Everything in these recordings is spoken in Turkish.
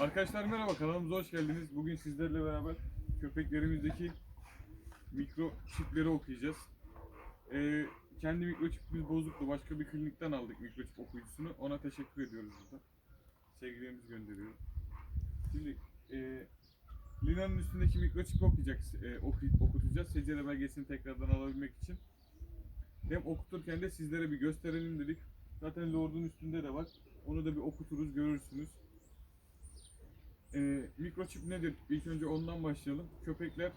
Arkadaşlar merhaba kanalımıza hoş geldiniz. Bugün sizlerle beraber köpeklerimizdeki mikro çipleri okuyacağız. Ee, kendi mikroçipimiz bozuktu. Başka bir klinikten aldık mikroçip okuyucusunu. Ona teşekkür ediyoruz burada. Sevgilerimizi gönderiyoruz. Şimdi e, Lina'nın üstündeki mikroçipi okuyacak, e, oku- okutacağız. Secere belgesini tekrardan alabilmek için. Hem okuturken de sizlere bir gösterelim dedik. Zaten Lord'un üstünde de var. Onu da bir okuturuz, görürsünüz. Ee, mikroçip nedir? İlk önce ondan başlayalım. Köpekler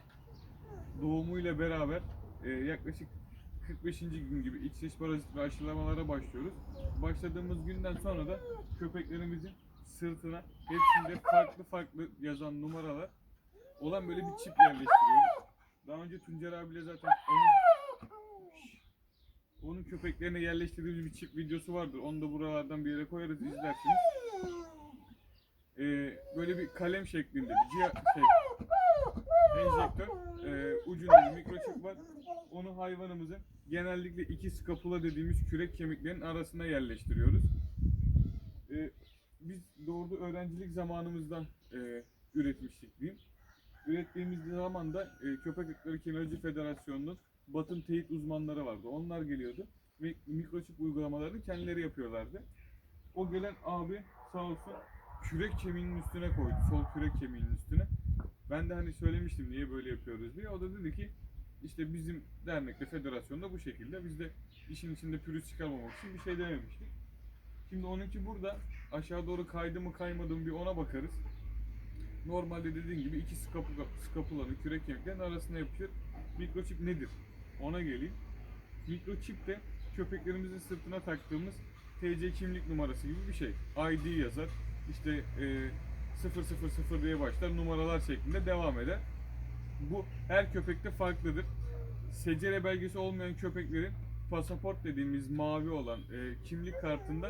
doğumuyla beraber e, yaklaşık 45. gün gibi iç dış parazit ve aşılamalara başlıyoruz. Başladığımız günden sonra da köpeklerimizin sırtına hepsinde farklı farklı yazan numaralar olan böyle bir çip yerleştiriyoruz. Daha önce Tuncer abiyle zaten onun onun köpeklerine yerleştirdiğimiz bir çip videosu vardır. Onu da buralardan bir yere koyarız izlersiniz. Ee, böyle bir kalem şeklinde bir ciha, şey, enjektör. Ee, ucunda bir mikroçip var. Onu hayvanımızın genellikle iki skapula dediğimiz kürek kemiklerinin arasına yerleştiriyoruz. Ee, biz doğru öğrencilik zamanımızda e, üretmiştik diyeyim. Ürettiğimiz zaman da e, Köpek Irkları Kemerci Federasyonu'nun batın teyit uzmanları vardı. Onlar geliyordu ve mikroçip uygulamalarını kendileri yapıyorlardı. O gelen abi sağ olsun kürek kemiğinin üstüne koydu. Sol kürek kemiğinin üstüne. Ben de hani söylemiştim niye böyle yapıyoruz diye. O da dedi ki işte bizim dernekte, federasyonda bu şekilde. Biz de işin içinde pürüz çıkarmamak için bir şey dememiştik. Şimdi onunki burada aşağı doğru kaydı mı kaymadı mı bir ona bakarız. Normalde dediğin gibi iki skapula, skapulanın kürek kemiklerin arasına yapışır. Mikroçip nedir? Ona geleyim. Mikroçip de köpeklerimizin sırtına taktığımız TC kimlik numarası gibi bir şey. ID yazar. İşte e, 000 diye başlar numaralar şeklinde devam eder. Bu her köpekte farklıdır. Secere belgesi olmayan köpeklerin pasaport dediğimiz mavi olan e, kimlik kartında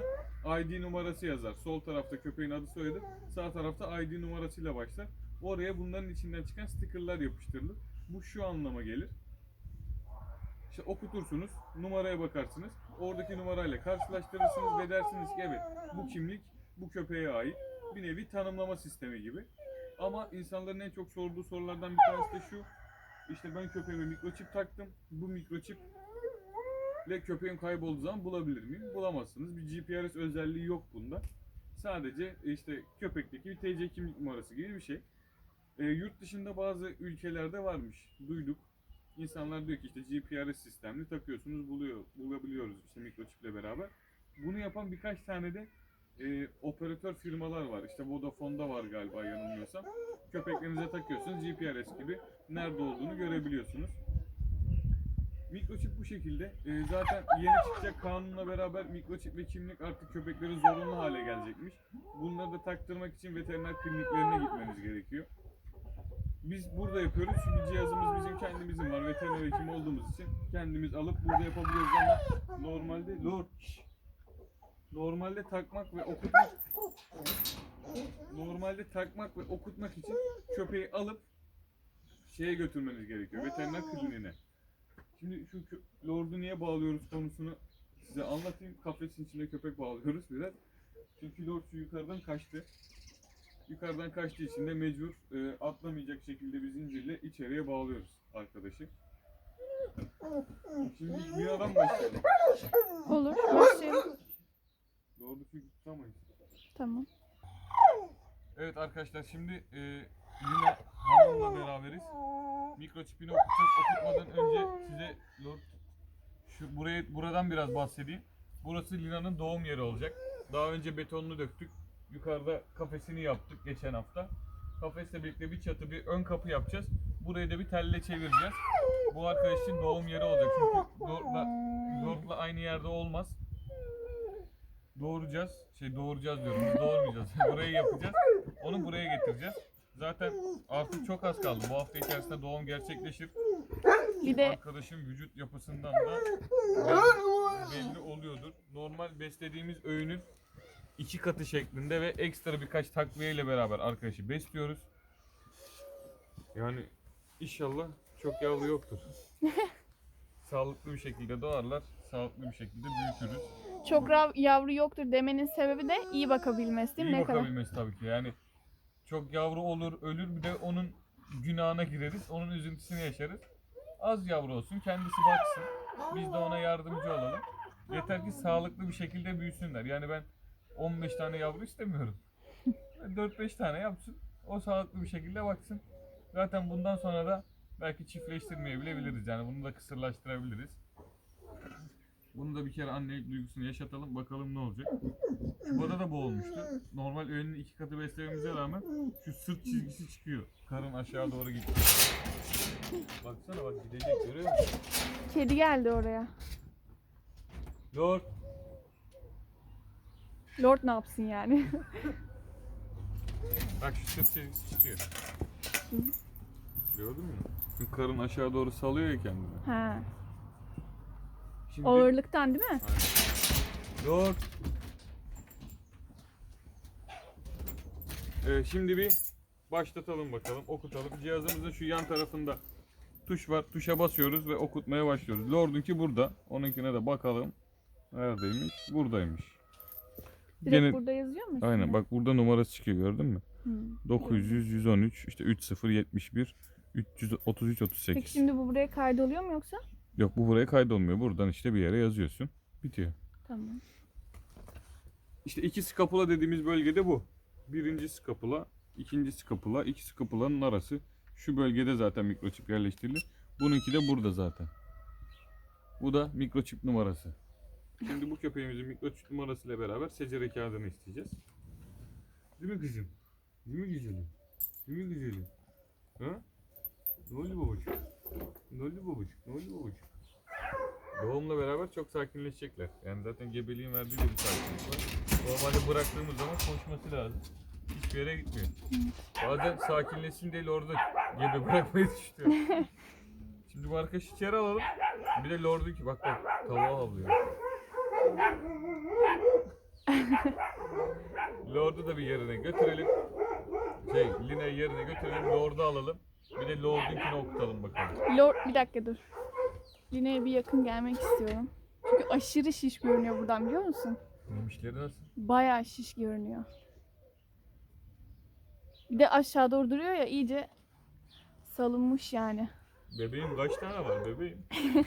ID numarası yazar. Sol tarafta köpeğin adı soyadı, sağ tarafta ID numarasıyla başlar. Oraya bunların içinden çıkan stickerlar yapıştırılır. Bu şu anlama gelir. İşte okutursunuz, numaraya bakarsınız. Oradaki numarayla karşılaştırırsınız ve dersiniz ki evet bu kimlik bu köpeğe ait. Bir nevi tanımlama sistemi gibi. Ama insanların en çok sorduğu sorulardan bir tanesi de şu. İşte ben köpeğime mikroçip taktım. Bu mikroçip ile köpeğim kaybolduğu zaman bulabilir miyim? Bulamazsınız. Bir GPRS özelliği yok bunda. Sadece işte köpekteki bir TC kimlik numarası gibi bir şey. E, yurt dışında bazı ülkelerde varmış. Duyduk. İnsanlar diyor ki işte GPRS sistemli takıyorsunuz buluyor, bulabiliyoruz işte mikroçiple beraber. Bunu yapan birkaç tane de e, operatör firmalar var. İşte Vodafone'da var galiba yanılmıyorsam. Köpeklerinize takıyorsunuz GPRS gibi nerede olduğunu görebiliyorsunuz. Mikroçip bu şekilde. E, zaten yeni çıkacak kanunla beraber mikroçip ve kimlik artık köpeklerin zorunlu hale gelecekmiş. Bunları da taktırmak için veteriner kliniklerine gitmeniz gerekiyor. Biz burada yapıyoruz çünkü cihazımız bizim kendimizin var. Veteriner hekim olduğumuz için kendimiz alıp burada yapabiliyoruz ama normalde Lord. Normalde takmak ve okutmak normalde takmak ve okutmak için köpeği alıp şeye götürmeniz gerekiyor. Veteriner kliniğine. Şimdi şu Lord'u niye bağlıyoruz konusunu size anlatayım. Kafesin içine köpek bağlıyoruz biraz. Çünkü Lord şu yukarıdan kaçtı. Yukarıdan kaçtığı için de mecbur e, atlamayacak şekilde bir zincirle içeriye bağlıyoruz arkadaşı. Şimdi bir adam başlayalım. Olur. Çünkü tutamayız. Tamam. Evet arkadaşlar şimdi e, yine hanımla beraberiz. Mikroçipini okutacağız. Okutmadan önce size Lord şu buraya buradan biraz bahsedeyim. Burası Lina'nın doğum yeri olacak. Daha önce betonunu döktük. Yukarıda kafesini yaptık geçen hafta. Kafesle birlikte bir çatı, bir ön kapı yapacağız. Burayı da bir telle çevireceğiz. Bu arkadaş için doğum yeri olacak. Çünkü Lord'la, Lord'la aynı yerde olmaz. Doğuracağız. Şey doğuracağız diyorum. Biz doğurmayacağız. Burayı yapacağız. Onu buraya getireceğiz. Zaten artık çok az kaldı. Bu hafta içerisinde doğum gerçekleşir. Bir de Arkadaşın vücut yapısından da belli, oluyordur. Normal beslediğimiz öğünün iki katı şeklinde ve ekstra birkaç takviye ile beraber arkadaşı besliyoruz. Yani inşallah çok yavru yoktur. sağlıklı bir şekilde doğarlar, sağlıklı bir şekilde büyütürüz. Çok rav- yavru yoktur demenin sebebi de iyi bakabilmesi değil mi? İyi Ne kadar? bakabilmesi tabii ki. Yani Çok yavru olur, ölür bir de onun günahına gireriz. Onun üzüntüsünü yaşarız. Az yavru olsun, kendisi baksın. Biz de ona yardımcı olalım. Yeter ki sağlıklı bir şekilde büyüsünler. Yani ben 15 tane yavru istemiyorum. 4-5 tane yapsın. O sağlıklı bir şekilde baksın. Zaten bundan sonra da belki çiftleştirmeye bile biliriz. Yani bunu da kısırlaştırabiliriz. Bunu da bir kere annelik duygusunu yaşatalım. Bakalım ne olacak. Şubada da bu olmuştu. Normal öğünün iki katı beslememize rağmen şu sırt çizgisi çıkıyor. Karın aşağı doğru gidiyor. Baksana bak gidecek görüyor musun? Kedi geldi oraya. Lord. Lord ne yapsın yani? Bak şu sırt çizgisi çıkıyor. Gördün mü? Karın aşağı doğru salıyor ya kendini. ha. Şimdi... Ağırlıktan değil mi? Lord. Ee, şimdi bir başlatalım bakalım. Okutalım. Cihazımızın şu yan tarafında tuş var. Tuşa basıyoruz ve okutmaya başlıyoruz. Lord'unki burada. Onunkine de bakalım. Neredeymiş? Buradaymış. Direkt Gene- burada yazıyor mu? Aynen bak burada numarası çıkıyor gördün mü? Hmm. 900, 113, işte 3071, 333, Peki 38. şimdi bu buraya kaydoluyor mu yoksa? Yok bu buraya kaydolmuyor. Buradan işte bir yere yazıyorsun. Bitiyor. Tamam. İşte iki skapula dediğimiz bölgede bu. Birinci skapula, ikinci skapula, iki skapulanın arası. Şu bölgede zaten mikroçip yerleştirilir. Bununki de burada zaten. Bu da mikroçip numarası. Şimdi bu köpeğimizin mikroçip numarasıyla beraber secere kağıdını isteyeceğiz. Değil mi kızım? Değil mi güzelim? Değil mi güzelim? Ha? Ne oldu babacık? Ne oldu babacık? Ne oldu babacık? Doğumla beraber çok sakinleşecekler. Yani zaten gebeliğin verdiği de bir sakinlik var. Normalde bıraktığımız zaman koşması lazım. Hiçbir yere gitmiyor. Bazen sakinleşsin diye Lord'u gebe bırakmayı düşünüyor. Şimdi bu arkadaşı içeri alalım. Bir de Lord'u ki bak bak tavuğa avlıyor. Lord'u da bir yerine götürelim. Şey, Lina'yı yerine götürelim. Lord'u alalım. Bir de Lord'unkini okutalım bakalım. Lord bir dakika dur. Line'ye bir yakın gelmek istiyorum. Çünkü aşırı şiş görünüyor buradan biliyor musun? Memişleri nasıl? Bayağı şiş görünüyor. Bir de aşağı doğru duruyor ya iyice salınmış yani. Bebeğim kaç tane var bebeğim?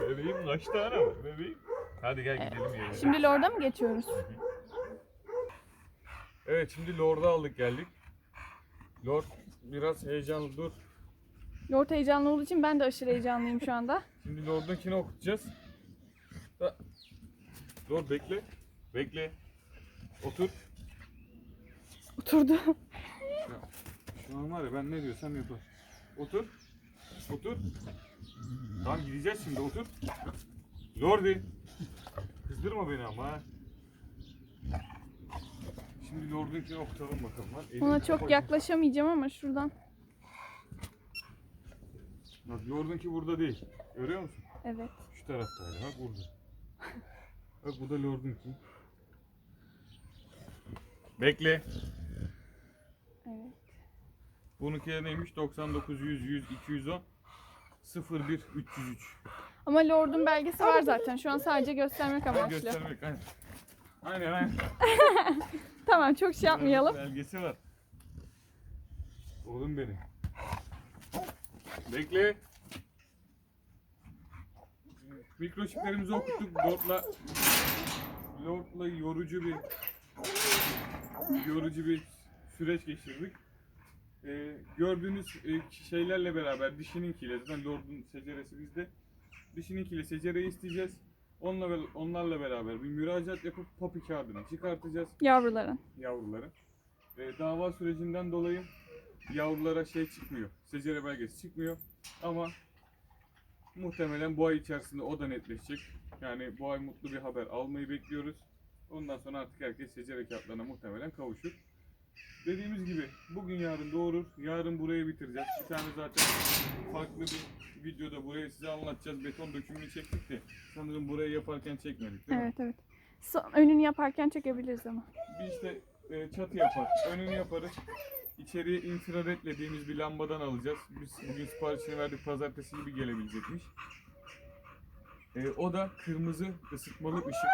bebeğim kaç tane var bebeğim? Hadi gel gidelim yerine. Şimdi Lord'a mı geçiyoruz? Evet şimdi Lord'u aldık geldik. Lord biraz heyecanlı dur. Lord heyecanlı olduğu için ben de aşırı heyecanlıyım şu anda. Şimdi Lord'unkini okutacağız. Da- Lord bekle. Bekle. Otur. Oturdu. Şu an var ya ben ne diyorsam yapar. Otur. Otur. Tamam gideceğiz şimdi otur. Lordi. Kızdırma beni ama Şimdi Lord'unkini okutalım bakalım. Lan. Elini Ona çok koy. yaklaşamayacağım ama şuradan. Bak Lord'unki burada değil. Görüyor musun? Evet. Şu taraftaydı. Bak burada. Bak bu da Lord'unki. Bekle. Evet. Bununki neymiş? 99, 100, 100, 210, 01, 303. Ama Lord'un belgesi var zaten. Şu an sadece göstermek amaçlı. Göstermek. Aynen. Aynen aynen. Tamam çok şey yapmayalım. Belgesi var. Oğlum benim. Bekle. Mikroçiplerimizi okuttuk. Lord'la Lord'la yorucu bir yorucu bir süreç geçirdik. Ee, gördüğünüz e, şeylerle beraber dişininkiyle zaten Lord'un seceresi bizde. Dişininkiyle secereyi isteyeceğiz. Onunla be- onlarla beraber bir müracaat yapıp popi kağıdını çıkartacağız Yavruların. yavruları. Ee, dava sürecinden dolayı yavrulara şey çıkmıyor. Secere belgesi çıkmıyor. Ama muhtemelen bu ay içerisinde o da netleşecek. Yani bu ay mutlu bir haber almayı bekliyoruz. Ondan sonra artık herkes secere kağıtlarına muhtemelen kavuşur. Dediğimiz gibi bugün yarın doğurur. Yarın burayı bitireceğiz. Bir tane zaten farklı bir videoda burayı size anlatacağız. Beton dökümünü çektik de sanırım burayı yaparken çekmedik değil mi? Evet evet. Son, önünü yaparken çekebiliriz ama. Bir işte e, çatı yapar, önünü yaparız. İçeriye infrared dediğimiz bir lambadan alacağız. Biz bugün siparişini verdik, pazartesi gibi gelebilecekmiş. E, o da kırmızı ısıtmalı ışık.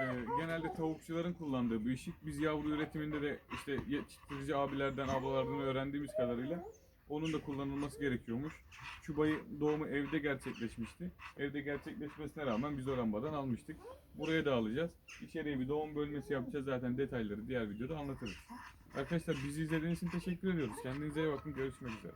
e, genelde tavukçuların kullandığı bir ışık. Biz yavru üretiminde de işte yetiştirici abilerden, ablalardan öğrendiğimiz kadarıyla onun da kullanılması gerekiyormuş. Çubayı doğumu evde gerçekleşmişti. Evde gerçekleşmesine rağmen biz o lambadan almıştık. Buraya da alacağız. İçeriye bir doğum bölmesi yapacağız. Zaten detayları diğer videoda anlatırız. Arkadaşlar bizi izlediğiniz için teşekkür ediyoruz. Kendinize iyi bakın. Görüşmek üzere.